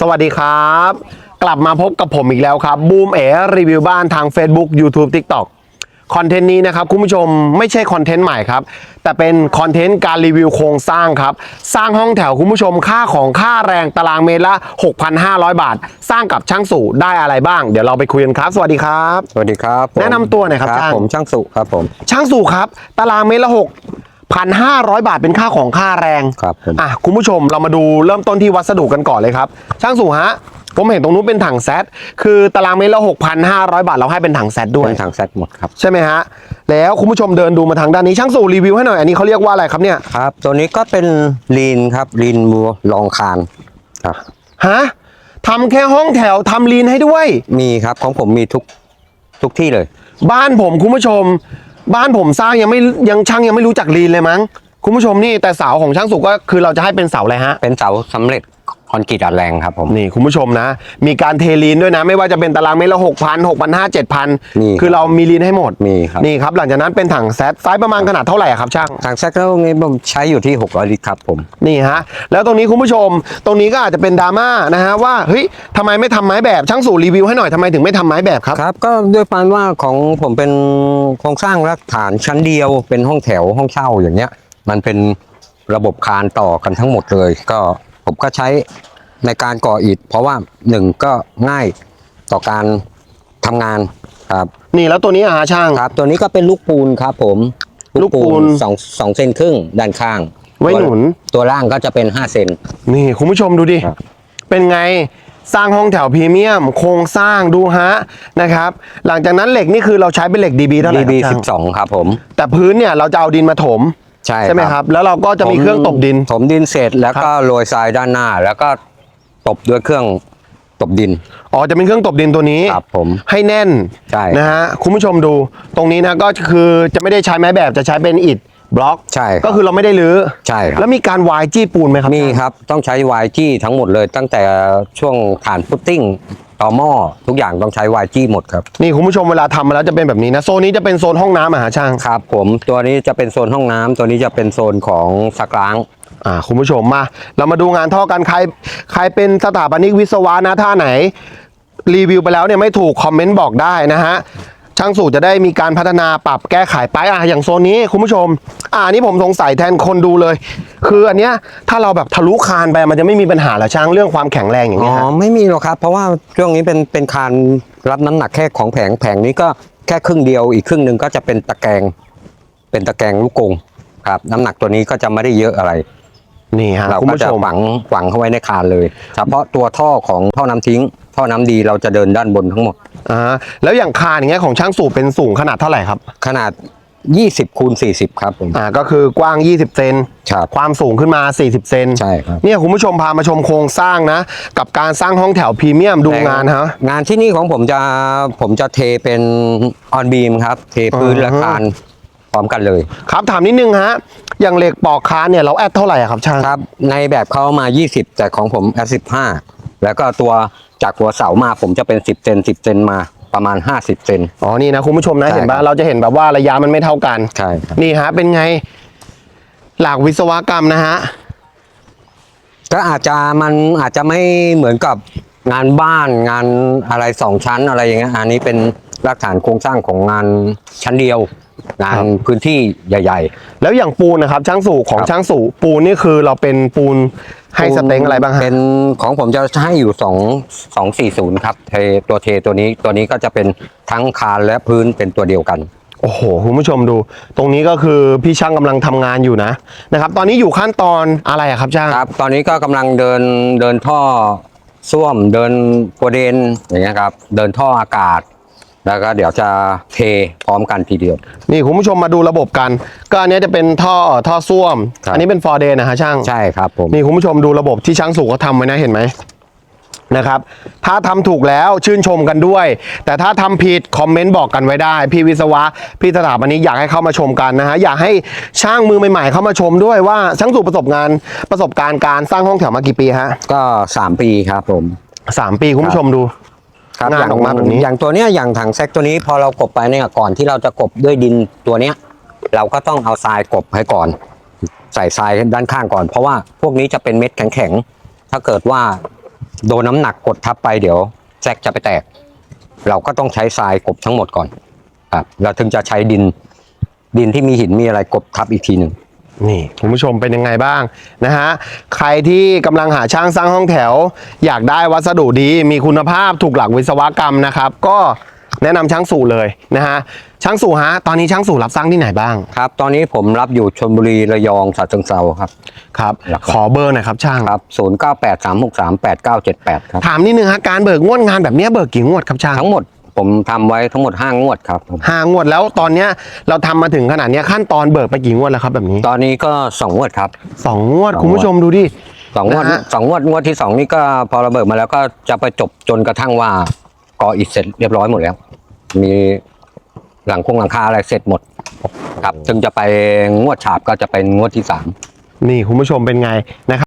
สวัสดีครับ กลับมาพบกับผมอีกแล้วครับบูมเอ๋รีวิวบ้านทาง Facebook YouTube TikTok คอนเทนต์นี้นะครับคุณผู้ชมไม่ใช่คอนเทนต์ใหม่ครับ แต่เป็นคอนเทนต์การรีวิวโครงสร้างครับ สร้างห้องแถวคุณผู้ชมค่าของค่าแรงตารางเมตรละ 6,500 บาท สร้างกับช่างสู่ได้อะไรบ้าง เดี๋ยวเราไปคุยกันครับ สวัสดีครับ สวัสดีครับผมแนะนำตัวหน่อยครับช่าง ผมช่างสุครับผม ช่างสู่ครับ ตารางเมตรละ 6,500 บาทเป็นค่าของค่าแรงครับผม อะคุณผู้ชมเรามาดูเริ่มต้นที่วัสดุกันก่อนเลยครับ ช่างสู่ฮะ ผมเห็นตรงนู้นเป็นถังแซดคือตารางเมตรละ6,500 บาทเราให้เป็นถังแซดด้วย เป็นทางเซตหมดครับ ใช่ไหมฮะ แล้วคุณผู้ชมเดินดูมาทางด้านนี้ช่างสู่รีวิวให้หน่อย อันนี้เขาเรียกว่าอะไรครับเนี่ย ครับ ตัวนี้ก็เป็นลีนครับลีนบัวรองคานครับฮะทำแค่ห้องแถวทำลีนให้ด้วย มีครับของผมมีทุกทุกที่เลย บ้านผมคุณผู้ชม บ้านผมสร้างยังไม่ยังช่างยังไม่รู้จักลีนเลยมั้ง คุณผู้ชมนี่แต่เสาของช่างสุก็คือเราจะให้เป็นเสาอะไรฮะ เป็นเสาสำเร็จ อนกรีตอัดแรงครับผมนี่คุณผู้ชมนะ มีการเทลีนด้วยนะ ไม่ว่าจะเป็นตารางเมตรละหกพันหกพันห้าเจ็ดพันมีคือเรามีลีนให้หมดมีครับนี่ครับหลังจากนั้นเป็นถังแซดไซส์ประมาณขนาดเท่าไหร่อะครับช่างทางเซตแล้วนี้ผมใช้อยู่ที่600ลิตรครับผมนี่ฮะแล้วตรงนี้คุณผู้ชม ตรงนี้ก็อาจจะเป็นดราม่านะฮะว่าเฮ้ยทำไมไม่ทำไม้แบบช่างสู่รีวิวให้หน่อยทำไมถึงไม่ทำไม้แบบครับครับก็ด้วยความว่าของผมเป็นโครงสร้างรากฐานชั้นเดียว เป็นห้องแถวห้องเช่าอย่างเงี้ย มันเป็นระบบคานต่อกันทั้งหมดเลย ก็ผมก็ใช้ ในการก่ออิฐเพราะว่าหนึ่งก็ง่ายต่อการทำงานครับนี่แล้วตัวนี้อะฮะช่าง ครับ ตัวนี้ก็เป็นลูกปูนครับผมลูกปูน สองสองเซนครึ่งด้านข้างไว้หนุน ตัวล่างก็จะเป็นห้าเซน นี่คุณผู้ชมดูดิ ครับ เป็นไงสร้างห้องแถวพรีเมียม โครงสร้างดูฮะนะครับ หลังจากนั้นเหล็กนี่คือเราใช้เป็นเหล็ก DB เท่าไหร่ดีบีครับสิช่างบสองครับผมแต่พื้นเนี่ยเราจะเอาดินมาถมใช่ใช่ไหมครับ แล้วเราก็จะมีเครื่องตบดิน ถมดินเสร็จแล้วก็โรยทรายด้านหน้า แล้วก็ ตบด้วยเครื่องตบดิน อ๋อจะเป็นเครื่องตบดินตัวนี้ครับผม ให้แน่นใช่ นะฮะคุณผู้ชมดูตรงนี้นะก็คือจะไม่ได้ใช้ไม้แบบจะใช้เป็นอิฐบล็อก ใช่ครับ ก็คือเราไม่ได้รื้อใช่ครับ แล้วมีการวายจี้ปูนไหมครับมีครับต้องใช้วายจี้ทั้งหมดเลยตั้งแต่ช่วงฐานพุตติ้งต่อหม้อทุกอย่างต้องใช้วายจี้หมดครับ นี่คุณผู้ชมเวลาทำมาแล้วจะเป็นแบบนี้นะโซนนี้จะเป็นโซนห้องน้ำอะฮะช่าง ครับผมตัวนี้จะเป็นโซนห้องน้ำตัวนี้จะเป็นโซนของซักล้าง อ่าคุณผู้ชมมา เรามาดูงานท่อกันใครใครเป็นสถาปนิกวิศวะนะท่าไหน รีวิวไปแล้วเนี่ยไม่ถูกคอมเมนต์บอกได้นะฮะช่างสูตรจะได้มีการพัฒนาปรับแก้ไขไปอะอย่างโซนนี้คุณผู้ชม อ่านี้ผมสงสัยแทนคนดูเลย คืออันเนี้ยถ้าเราแบบทะลุคานไปมันจะไม่มีปัญหาเหรอช่างเรื่องความแข็งแรงอย่างอ๋เงี้ยฮะอไม่มีหรอกครับ เพราะว่าช่วงนี้เป็นเป็นคานรับน้ำหนักแค่ของแผงแผงนี้ก็แค่ครึ่งเดียวอีกครึ่งหนึ่งก็จะเป็นตะแกรงเป็นตะแกรงลูกกงครับ น้ำหนักตัวนี้ก็จะไม่ได้เยอะอะไร นี่ฮะเราคุณก็ผู้จะชมฝังฝังเข้าไว้ในคานเลย เฉพาะตัวท่อของท่อน้ำทิ้ง ท่อน้ำดีเราจะเดินด้านบนทั้งหมด อ่าแล้วอย่างคานอย่างเงี้ยของช่างสูตรเป็นสูงขนาดเท่าไหร่ครับขนาด 20คูณ40 ครับผมอ่าก็คือกว้าง 20 เซนครับความสูงขึ้นมา 40 เซนใช่ครับเนี่ยคุณผู้ชมพามาชมโครงสร้างนะ กับการสร้างห้องแถวพรีเมียมดูงานฮะ งานที่นี่ของผมจะผมจะเทเป็นออนบีมครับ เทพื้นอ่าฮะ และคานพ ร้อมกันเลย ครับถามนิดนึงฮะอย่างเหล็กปอกคานเนี่ยเราแอดเท่าไหร่อะครับช่างครับ ในแบบเขามา 20 แต่ของผมแอ15แล้วก็ตัวจากหัวเสามาผมจะเป็น 10เซน10เซนมาประมาณ 50เซน อ๋อนี่นะคุณผู้ชมนะใช่เห็นปะครับ เราจะเห็นแบบว่าระยะมันไม่เท่ากัน ใช่ครับนี่ฮะเป็นไง หลักวิศวกรรมนะฮะ ก็อาจจะมันอาจจะไม่เหมือนกับงานบ้านงานอะไรสองชั้นอะไรอย่างเงี้ยอันนี้เป็น รากฐานโครงสร้างของงานชั้นเดียว งานพื้นที่ใหญ่ๆแล้วอย่างปูนนะครับ ช่างสู่ของครับ ช่างสู่ปูนนี่คือเราเป็นปูนให้สเต็งอะไรบ้างฮะเป็นของผมจะให้อยู่สองสองสี่ศูนย์ครับเทตัวเทตัวนี้ตัวนี้ก็จะเป็นทั้งคานและพื้นเป็นตัวเดียวกัน โอ้โหคุณผู้ชมดู ตรงนี้ก็คือพี่ช่างกำลังทำงานอยู่นะนะครับ ตอนนี้อยู่ขั้นตอนอะไรอะครับช่าง ครับตอนนี้ก็กำลังเดินเดินท่อส้วมเดินโปรเดนอย่างเงี้ยครับเดินท่ออากาศ แล้วก็เดี๋ยวจะเทพร้อมกันทีเดียว นี่คุณผู้ชมมาดูระบบกัน ก็อันเนี้ยจะเป็นท่อท่อส้วม ครับ อันนี้เป็นฟอร์เดนนะฮะช่างใช่ครับผม นี่คุณผู้ชมดูระบบที่ช่างสุเขาทำไว้นะเห็นไหมนะครับ ถ้าทำถูกแล้วชื่นชมกันด้วย แต่ถ้าทำผิดคอมเมนต์บอกกันไว้ได้ พี่วิศวะ พี่สถาปนิกอยากให้เข้ามาชมกันนะฮะอยากให้ช่างมือใหม่ ๆ เข้ามาชมด้วยว่าช่างสุประสบงานประสบการณ์การสร้างห้องแถวมากี่ปีฮะก็สามปีครับผม สามปีคุณผู้ชมดู ครับงานย่ออกมาแบบนี้ อย่างตัวเนี้ยอย่างถังแซกตัวนี้พอเรากบไปเนี่ยก่อนที่เราจะกบด้วยดินตัวเนี้ย เราก็ต้องเอาทรายกบให้ก่อน ใส่ทรายด้านข้างก่อน เพราะว่าพวกนี้จะเป็นเม็ดแข็งๆถ้าเกิดว่าโดนน้ำหนักกดทับไปเดี๋ยวแซกจะไปแตก เราก็ต้องใช้ทรายกบทั้งหมดก่อนครับเราถึงจะใช้ดินดินที่มีหินมีอะไรกบทับอีกทีหนึ่ง นี่คุณผู้ชมเป็นยังไงบ้างนะฮะใครที่กำลังหาช่างสร้างห้องแถว อยากได้วัสดุดีมีคุณภาพถูกหลักวิศวกรรมนะครับ ก็แนะนำช่างสู่เลยนะฮะช่างสู่ฮะตอนนี้ช่างสู่รับสร้างที่ไหนบ้างครับ ตอนนี้ผมรับอยู่ชลบุรีระยองฉะเชิงเซาครับครับหลักๆขอเบอร์หน่อยครับช่างครับศูนย์เก้าแปดสามหกสามแปดเก้าเจ็ดแปดครับถามนิดนึงฮะการเบิกงวดงานแบบเนี้ยเบิกกี่งวดครับช่างทั้งหมด ผมทำไว้ทั้งหมดห้างวดครับผมห้างวดแล้วตอนเนี้ยเราทำมาถึงขนาดเนี้ยขั้นตอนเบิกไปกี่งวดแล้วครับแบบนี้ตอนนี้ก็สองงวดครับ สองงวดสองงวด คุณผู้ชมดูดิ สองงวดนะฮะ สองงวดงวดที่สองนี่ก็พอระเบิดมาแล้วก็จะไปจบจนกระทั่งว่าก่ออิฐเสร็จเรียบร้อยหมดแล้ว มีหลังคงหลังคาอะไรเสร็จหมด ครับจึงจะไปงวดฉาบก็จะเป็นงวดที่สาม นี่คุณผู้ชมเป็นไงนะครับ